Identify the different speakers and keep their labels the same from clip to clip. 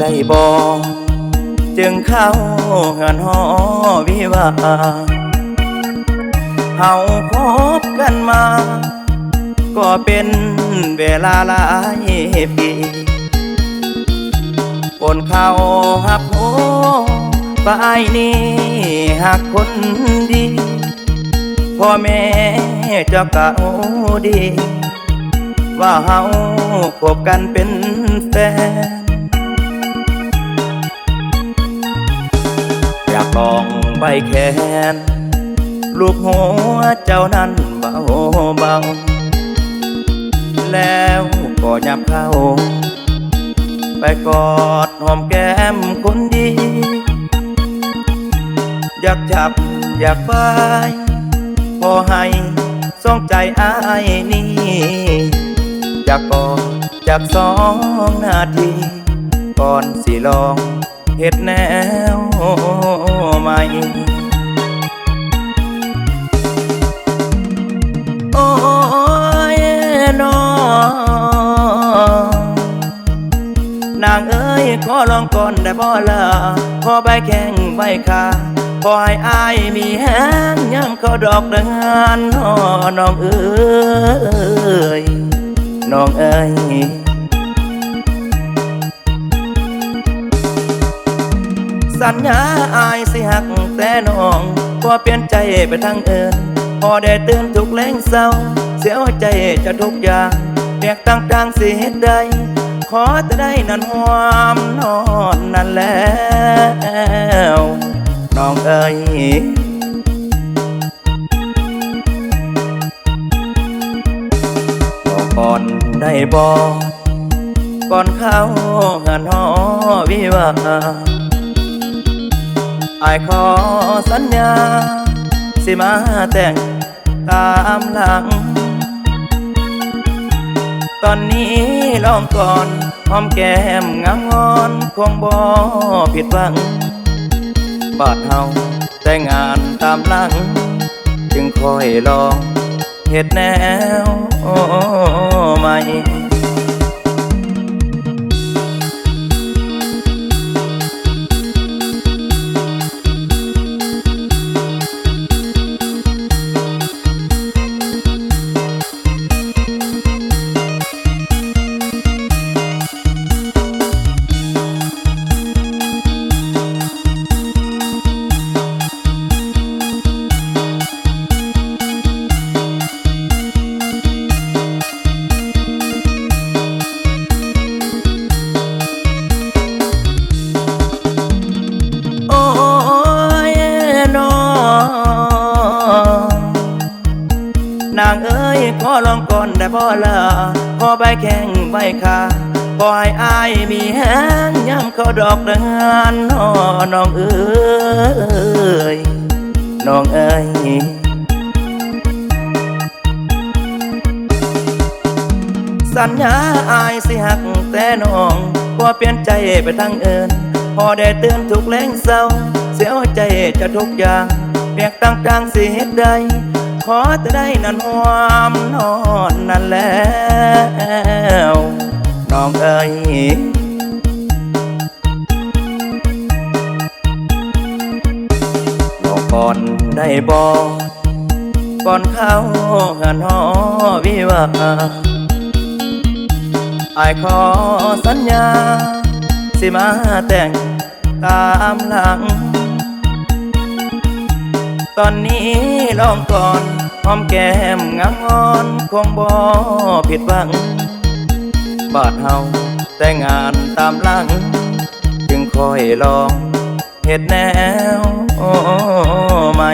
Speaker 1: ได้บอจึงเข้าเฮือนหอวิวาเฮาคบกันมา ก็เป็นเวลาหลายปีคนเขาหักโหไปนี่หักคนดีพ่อแม่เจ้าเก่าดี ว่าเฮาคบกันเป็นแฟน ลองใบแขน ลูกหัวเจ้านั้นเบาเบาแล้วก็ยับเข้า ไปกอดหอมแก้มคนดี อยากจับอยากไปพอให้สองใจอ้ายนี่อยากกอดจากสองนาที ก่อนสิลองเฮ็ดแนว ใหม่โอ้ยน้องนางเอ้ยขอลองก่อนได้บ่ล่ะขอใบแข้งใบขาขอให้อายมีแห้งย้ำเขาดอกเดือนน้อน้องเอ้ยน้องเอ้ย สัญญาอายสิหักแต่น้องพอเปลี่ยนใจไปทางอื่นพอได้ตื่นทุกแรงเศร้า เสียวใจจะทุกอย่างเรียกต่างๆสิเฮ็ดได้ขอจะได้นันหวามนอนนั่นแล้วน้องเอ้ยบอกก่อนได้บอกก่อนเข้าหันหอวิวา ห์อายขอสัญญา สิมาแต่งตามหลัง ตอนนี้ลองก่อนหอมแก้มงามงอนคงบ่ผิดหวัง บาดเฮาแต่งานตามหลัง จึงคอยลองเฮ็ดแนวใหม่ แข้งใบขาขอให้อายมีแห้งย้ำเขาดอกเดือนน้อน้องเอ้ยน้องเอ้ยสัญญาอายสิหักแต่น้องพอเปลี่ยนใจไปทางอื่นพอได้เตือนทุกแรงเศร้า เสียใจจะทุกอย่างเปียกต่างๆสิเฮ็ดได้ ขอจะได้นันหวามนอนนั่นแล้วน้องเอ้ยบอกก่อนได้บอกก่อนเข้าหันหอวิวาห์อขอสัญญา สิมาแต่งตามหลัง ตอนนี้ลองก่อนหอมแก้มงามงอนคงบ่ผิดหวัง บาดเฮาแต่งานตามหลัง จึงคอยลองเห็ดแนวใหม่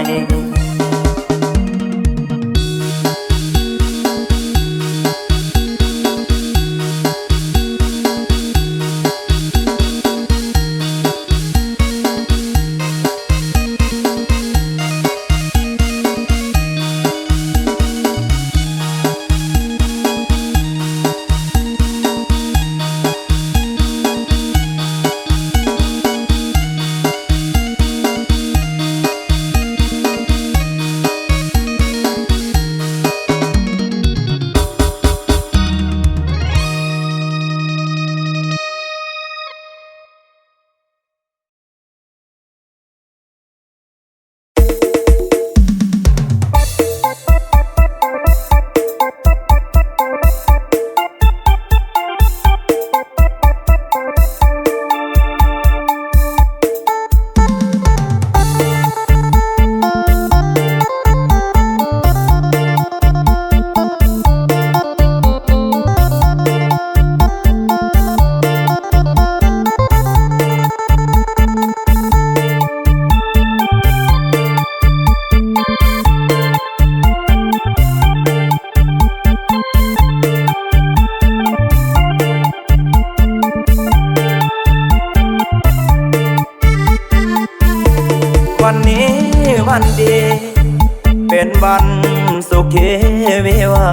Speaker 1: สุขีวา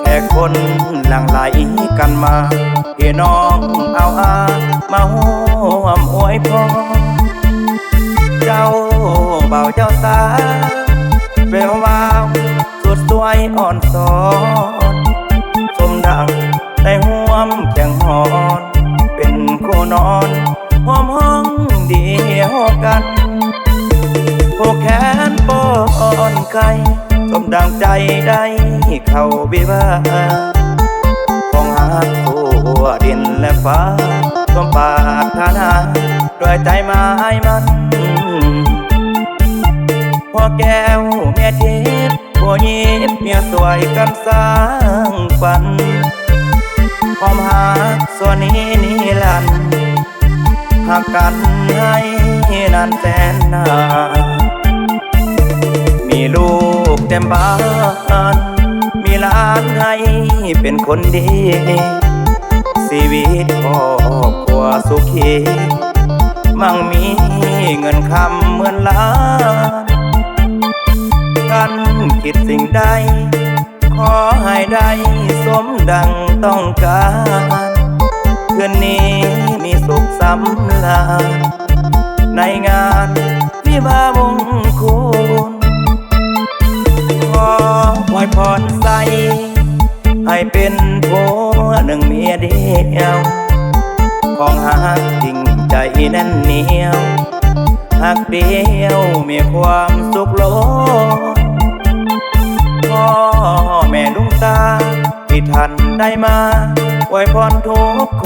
Speaker 1: แค่คนหลั่งไหลกันมาพี่น้องเอาอามาห่วมอวยพรเจ้าเบาเจ้าสาเวววาวสุดสวยอ่อนสอนสมดังได้ห่วมแข่งหอน เป็นคู่นอนห่วมห้องเดียวกันผูกแขนปอนไก่ ดังใจได้เข้าวิวาของหาตัวดินและฟ้าสมปรารถนาด้วยใจไม้มันพ่อแก้วเมียทิพย์ผู้ยิบเมียสวยกันสร้างฝันพร้อมหาส่วนนี้นิรันหากกันให้นานแสนนานมีลูก เต็มบ้าน มีหลานให้เป็นคนดี ชีวิตครอบครัวสุขี มั่งมีเงินคำเหมือนล้าน กันคิดสิ่งใด ขอให้ได้สมดังต้องการคืนนี้มีสุขสำลาญในงานวิวามง เป็นผัวหนึ่งเมียเดียว ของหักจริงใจแน่นเหนียวหักเดียวมีความสุขล้นพ่อแม่ลุงตาที่ท่านได้มาไว้พรทุกค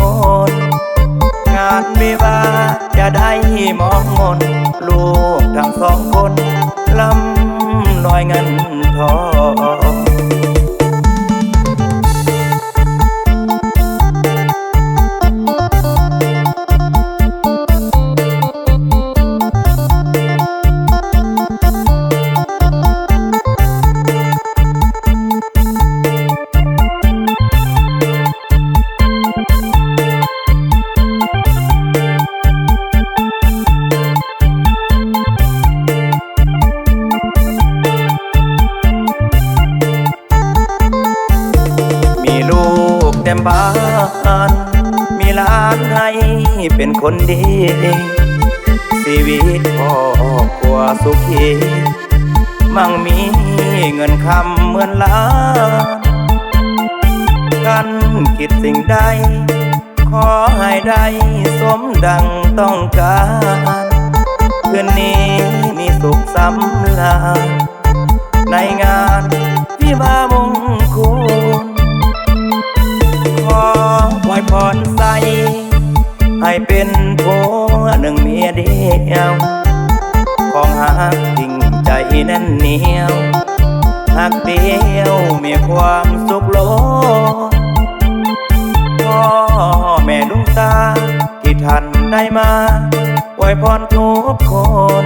Speaker 1: น งานวิวาจะได้มองมน ลูกทั้งสองคนลำลอยเงินทอง คนดี ชีวิตพอครัวสุขีมั่งมีเงินคำเหมือนล้านกันคิดสิ่งใด ขอให้ได้สมดังต้องการคืนนี้มีสุขสำลาญในงานวิวาห์ม เป็นผัวหนึ่งเมียเดียว ของหักจริงใจแน่นเหนียวหักเดียวมีความสุขล้นพ่อแม่ลุงตาที่ท่านได้มาไว้พรทุกคน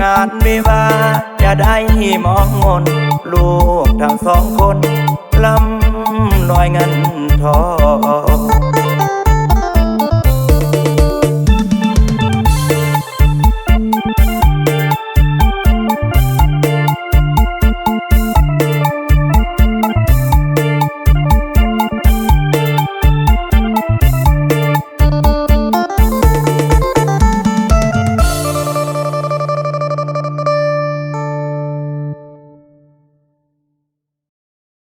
Speaker 1: งานวิวาจะได้มองมนลูกทั้งสองคนลำลอยเงินทอง